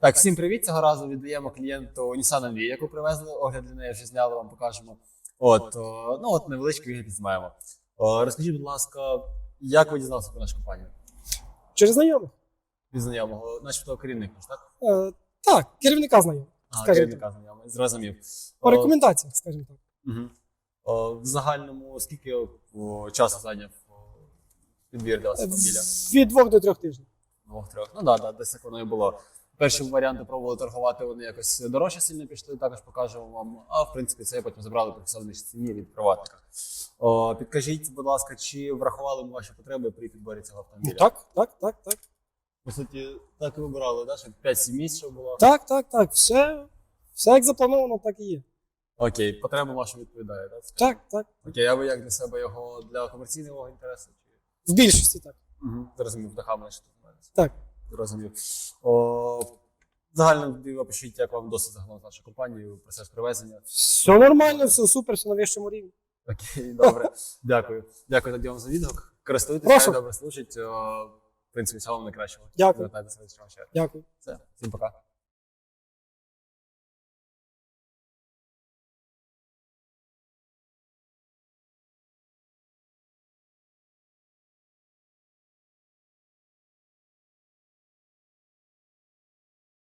Так, всім привіт. Цього разу віддаємо клієнту Nissan NV, яку привезли. Огляд для неї вже зняли, вам покажемо. От, о, ну от невеличкий вигляд знімаємо. Розкажіть, будь ласка, як ви дізналися про нашу компанію? Через знайомих. Від знайомого, начебто керівник, так? Е, так, керівника знайомих. А, керівника знайомий, зрозумів. По рекомендаціях, скажімо так. Мгм. О, в загальному скільки о, часу зайняв підбір для вас автомобіля? Від двох до трьох тижнів. Двох-трьох. Ну так, да, да, десь так воно і було. Перші варіанти пробували торгувати, вони якось дорожче сильно пішли, також покажемо вам. А в принципі, це потім забрали по фіксованій ціні від приватника. О, підкажіть, будь ласка, чи врахували ми ваші потреби при підборі цього Ну, автомобіля? так, так, так, так. По суті, так і вибирали, да? щоб 5-7 місць було. Так, так, так. Все, все як заплановано, так і є. Окей, потреба ваша відповідає, так? Так, так. Окей, а ви як для себе його для комерційного інтересу? В більшості так. Угу. Зрозумів, дахами що тут займаєтеся. Так. Зрозумів. О, загально опишіть, як вам досить загалом з нашою компанією, процес привезення. Все нормально, все супер, все на вищому рівні. Окей, добре. Дякую. Дякую тоді вам за відгук. Користуйтесь, добре служить. В принципі, всього вам найкращого. Дякую. Звертайтеся. Дякую. Все, всім пока.